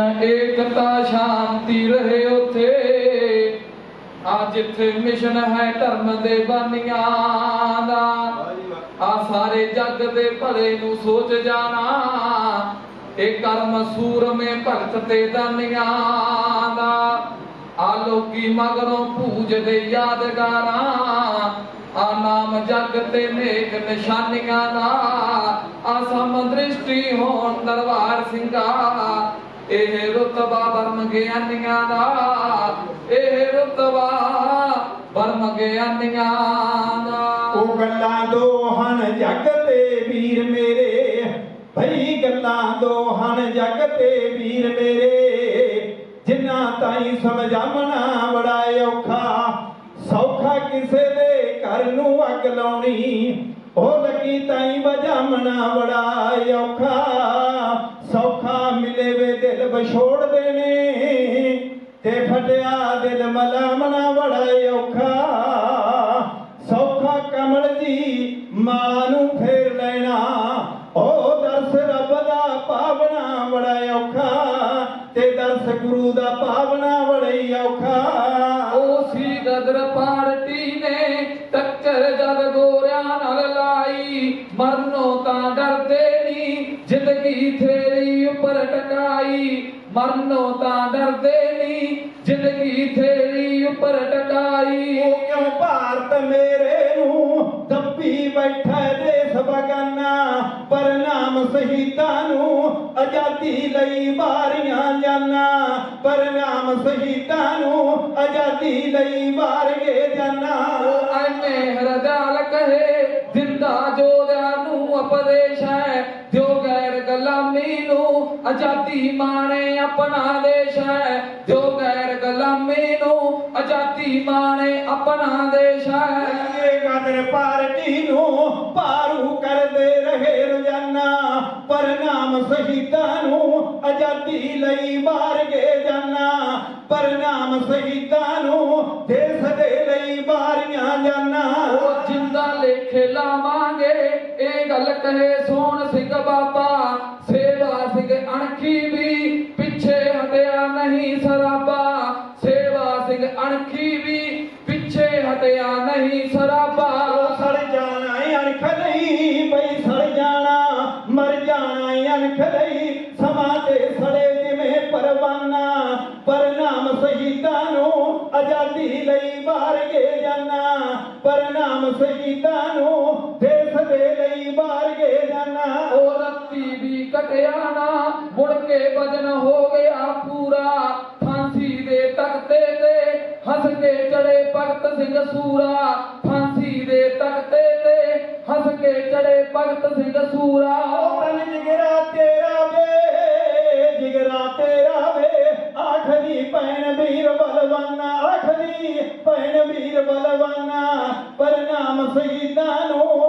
ਏਕਤਾ ਸ਼ਾਂਤੀ ਰਹੇ ਉਥੇ। ਆ ਜਿੱਥੇ ਮਿਸ਼ਨ ਹੈ ਧਰਮ ਦੇ ਬਾਨੀਆਂ ਦਾ, ਆ ਸਾਰੇ ਜੱਗ ਦੇ ਭਲੇ ਨੂੰ ਸੋਚ ਜਾਣਾ। ਇਹ ਕਰਮ ਸੂਰਮੇ ਭਗਤ ਤੇ ਦਾਨੀਆਂ ਦਾ, ਆ ਲੋਕੀ ਮਗਰੋਂ ਪੂਜਦੇ ਯਾਦਗਾਰਾਂ, ਆ ਨਾਮ ਜਗ ਤੇ ਨੇਕ ਨਿਸ਼ਾਨੀਆਂ ਦਾ, ਆ ਸਮ ਦ੍ਰਿਸ਼ਟੀ ਹੋਣ ਦਰਬਾਰ ਸਿੰਘਾ ਇਹ ਰਤਬਾ ਬਰਮ ਗਿਆਨੀਆਂ ਦਾ, ਇਹ ਰਤਬਾ ਬਰਮ ਗਿਆਨੀਆਂ ਦਾ। ਉਹ ਗੱਲਾਂ ਦੋ ਹਨ ਜੱਗ ਤੇ ਵੀਰ ਮੇਰੇ, ਭਈ ਗੱਲਾਂ ਦੋਹਣ ਹਨ ਜੱਗ ਤੇ ਵੀਰ ਮੇਰੇ। ਜਿਨ੍ਹਾਂ ਤਾਈ ਸਮਝਾਮਣਾ ਬੜਾ ਔਖਾ, ਸੌਖਾ ਕਿਸੇ ਦੇ ਘਰ ਨੂੰ ਅੱਗ ਲਾਉਣੀ, ਉਹ ਲੱਗੀ ਤਾਈ ਵਜਾਮਣਾ ਬੜਾ ਔਖਾ। ਤੇ ਫਟਿਆ ਦਿਲ ਮਲਾਮਣਾ ਬੜਾ ਔਖਾ। ਸੌਖਾ ਕਮਲ ਜੀ ਮਾਂ ਨੂੰ ਫੇਰ ਲੈਣਾ। ਉਹ ਦਰਸ ਰੱਬ ਦਾ ਪਾਵਣਾ ਬੜਾ ਔਖਾ ਤੇ ਦਰਸ ਗੁਰੂ ਦਾ ਪਾਵਣਾ ਬੜਾ ਔਖਾ। ਉਹ ਸੀ ਗਦਰ ਪਾਰਟੀ ਟਕਾਈ ਮਰਨੋਂ ਤਾਂ ਡਰਦੇ ਨਹੀਂ ਜ਼ਿੰਦਗੀ ਤੇਰੀ ਉੱਪਰ ਟਕਾਈ। ਉਹ ਕਿਉਂ ਭਾਰਤ ਮੇਰੇ ਨੂੰ ਦੱਬੀ ਬੈਠਾ ਦੇਸ ਬਗਾਨਾ, ਪਰ ਨਾਮ ਸ਼ਹੀਦਾਂ ਨੂੰ ਆਜ਼ਾਦੀ ਲਈ ਵਾਰੀਆਂ ਜਾਨਾ। ਪਰ ਨਾਮ ਸ਼ਹੀਦਾਂ ਨੂੰ ਆਜ਼ਾਦੀ ਲਈ ਵਾਰਗੇ ਗਏ ਜਾਨਾ। ਆਜ਼ਾਦੀ ਮਾਣੇ ਆਪਣਾ ਦੇਸ਼ ਹੈ ਜੋ ਗੈਰ ਗੁਲਾਮੀ ਨੂੰ ਆਜ਼ਾਦੀ ਮਾਣੇ ਆਪਣਾ ਦੇਸ਼ ਹੈ। ਇਹ ਗਦਰ ਪਾਰਟੀ ਨੂੰ ਪਾਰੂ ਕਰਦੇ ਰਹੇ ਰੋਜ਼ਾਨਾ ਪਰ ਨਾਮ ਸ਼ਹੀਦਾਂ ਨੂੰ ਆਜ਼ਾਦੀ ਲਈ ਬਾਰ ਗਏ ਜਾਨਾ। ਪਰ ਨਾਮ ਸ਼ਹੀਦਾਂ ਨੂੰ ਦੇਸ਼ ਦੇ ਲਈ ਬਾਰੀਆਂ ਜਾਨਾ। ਉਹ ਜਿੰਦਾ ਲੇਖੇ ਲਾਵਾਂਗੇ ਇਹ ਗੱਲ ਕਹੇ ਹਟਿਆ ਨਹੀਂ ਸਰਾਬਾ। ਸੜ ਜਾਣਾ ਅਣਖ ਨਹੀਂ ਬਈ ਸੜ ਜਾਣਾ ਮਰ ਜਾਣਾ ਅਣਖ ਨਹੀਂ। ਸਮਾਂ ਤੇ ਸੜੇ ਜਿਵੇਂ ਪਰਵਾਨਾ ਪਰ ਨਾਮ ਸ਼ਹੀਦਾਂ ਨੂੰ ਆਜ਼ਾਦੀ ਲਈ ਬਾਹਰ ਗਏ ਜਾਨਾ। ਪਰ ਨਾਮ ਸ਼ਹੀਦਾਂ ਨੂੰ ਦੇਸ਼ ਦੇ ਲਈ ਬਾਹਰ ਗਏ ਜਾਨਾ। ਉਹ ਰੱਤੀ ਵੀ ਕਟਿਆ ਨਾ ਮੁੜ ਕੇ ਵਜਨ ਹੋ ਗਿਆ ਪੂਰਾ। ਫਾਂਸੀ ਦੇ ਤਖਤੇ ਤੇ ਹੱਸ ਕੇ ਚੜੇ ਭਗਤ ਸਿੰਘ ਸੂਰਾ, ਫਾਂਸੀ ਦੇ ਤਖਤੇ ਤੇ ਹੱਸ ਕੇ ਚੜੇ ਭਗਤ ਸਿੰਘ ਸੂਰਾ। ਉਹ ਤਨ ਜਿਗਰਾ ਤੇਰਾ ਵੇ, ਜਿਗਰਾ ਤੇਰਾ ਵੇ ਆਖਦੀ ਭੈਣ ਵੀਰ ਬਲਵਾਨਾ ਆਖਦੀ ਭੈਣ ਵੀਰ ਬਲਵਾਨਾ, ਪਰ ਨਾਮ ਸ਼ਹੀਦਾਂ ਨੂੰ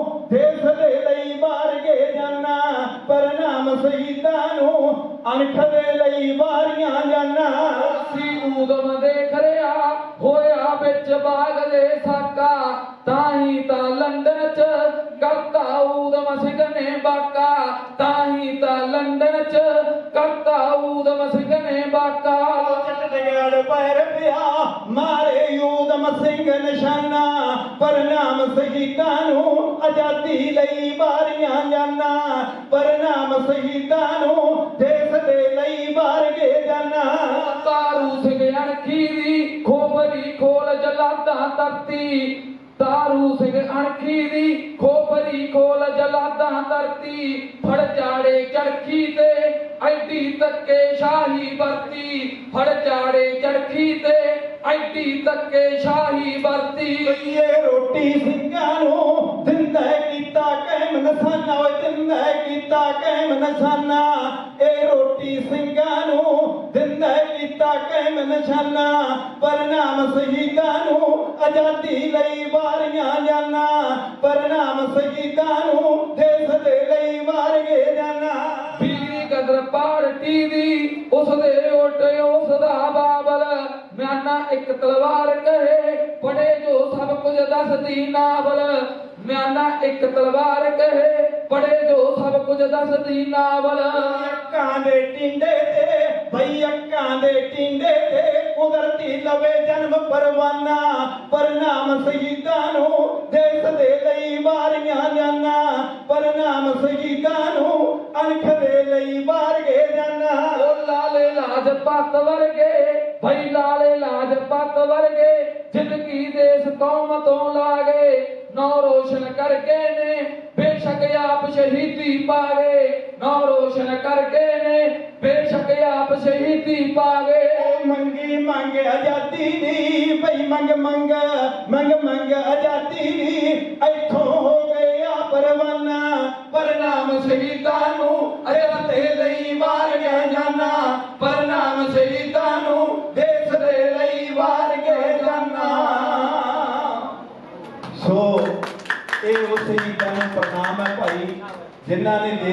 ਵਿੱਚ ਬਾਗ ਦੇ ਸਾਕਾ ਤਾਂ ਹੀ ਤਾਂ ਲੰਡਨ ਚ ਕਰਤਾ ਊਦਮ ਸਿੰਘ ਨੇ ਬਾਕਾ। ਤਾਂ ਹੀ ਤਾਂ ਲੰਡਨ ਚ ਕਰਤਾ ਊਦਮ ਸਿੰਘ ਨੇ ਬਾਕਾ। ਚੰਡਗੜ੍ਹ ਪੈਰ ਪਿਆ, ਮਾਰੇ ਯੂਦਮ ਸਿੰਘ ਨਿਸ਼ਾਨਾ। ਪਰ ਨਾਮ ਸ਼ਹੀਦਾਂ ਨੂੰ ਆਜ਼ਾਦੀ ਲਈ ਬਾਰੀਆਂ ਜਾਨਾ। ਪਰ ਨਾਮ ਸ਼ਹੀਦਾਂ ਨੂੰ ਧਰਤੀ, ਤਾਰੂ ਸਿੰਘ ਅਣਖੀ ਦੀ ਖੋਪਰੀ ਖੋਲ ਜਲਾਦਾ ਧਰਤੀ, ਫੜ ਜਾੜੇ ਚੜਖੀ ਤੇ ਐਡੀ ਤੱਕੇ ਸ਼ਾਹੀ ਵਰਤੀ, ਫੜ ਜਾੜੇ ਚੜਖੀ ਤੇ ਐਡੀ ਤੱਕੇ ਸ਼ਾਹੀ ਵਰਤੀ। ਰੋਟੀ ਸਿੰਘਾਂ ਨੂੰ ਦਿੰਦਾ ਕੀਤਾ ਕਹਿਮ ਨਸਾਨਾ, ਓਏ ਦਿੰਦਾ ਕੀਤਾ ਕਹਿਮ ਨਸਾਨਾ। ਇਹ ਰੋਟੀ ਸਿੰਘਾਂ ਨੂੰ ਦਿੰਦਾ ਕੀਤਾ ਕਹਿਮ ਨਿਸ਼ਾਨਾ ਪਰ ਸ਼ਹੀਦਾਂ ਨੂੰ ਆਜ਼ਾਦੀ ਲਈ ਵਾਰੀਆਂ ਜਾਨਾ। ਪਰ ਸ਼ਹੀਦਾਂ ਨੂੰ ਦੇਸ਼ ਦੇ ਲਈ ਵਾਰ ਗਏ ਜਾਨਾ ਪੀਰੀ ਕਦਰ ਪਾਰਟੀ ਦੀ ਉਸ ਦੇ ਉਲਟ ਉਸ ਦਾ ਬਾਬਲ ਮਿਆਨਾ ਇੱਕ ਤਲਵਾਰ ਕਹੇ ਪੜੇ ਜੋ ਸਭ ਕੁਝ ਦੱਸਦੀ ਨਾਵਲ। ਮਿਆਨਾ ਇੱਕ ਤਲਵਾਰ ਕਹੇ ਪੜੇ ਜੋ ਸਭ ਕੁਝ ਦੱਸਦੀ ਨਾਵਲ। ਅੱਖਾਂ ਦੇ ਟਿੰਡੇ ਤੇ ਭਈ ਦੇ ਟਿੰਡੇ ਤੇ ਕੁਦਰਤੀ ਲਵੇ ਜਨਮ ਪਰਵਾਨਾ ਪਰਨਾਮ ਸ਼ਹੀਦਾਂ ਨੂੰ ਦੇਸ਼ ਦੇ ਲਈ ਵਾਰੀਆਂ ਜਾਨਾਂ ਪਰਨਾਮ ਸ਼ਹੀਦਾਂ ਨੂੰ ਅਣਖ ਦੇ ਲਈ ਵਾਰ ਗਏ ਜਾਨਾਂ। ਉਹ ਲਾਲੇ ਲਾਜਪਤ ਵਰਗੇ ਭਈ ਲਾਲੇ ਲਾਜਪਤ ਵਰਗੇ ਜ਼ਿੰਦਗੀ ਦੇਸ ਕੌਮ ਤੋਂ ਲਾਗੇ ਰੋਸ਼ਨ ਕਰਕੇ ਨੇ, ਬੇਸ਼ੱਕ ਆਪ ਸ਼ਹੀਦੀ ਪਾਵੇ। ਨੌ ਰੋਸ਼ਨ ਕਰਕੇ ਨੇ, ਬੇਸ਼ੱਕ ਆਪ ਸ਼ਹੀਦੀ ਪਾਵੇ। ਮੰਗੀ ਮੰਗ ਆਜ਼ਾਦੀ ਦੀ, ਭਈ ਮੰਗ ਮੰਗ ਮੰਗ ਮੰਗ ਆਜ਼ਾਦੀ ਦੀ। ਇੱਥੋਂ ਹੋ ਗਏ ਆ ਪਰਵਾਨਾ ਪਰਨਾਮ ਸ਼ਹੀਦਾਂ ਨੂੰ ਇਹ ਉਸ ਸ਼ਹੀਦਾਂ ਨੂੰ ਪ੍ਰਣਾਮ ਹੈ ਭਾਈ ਜਿਨ੍ਹਾਂ ਨੇ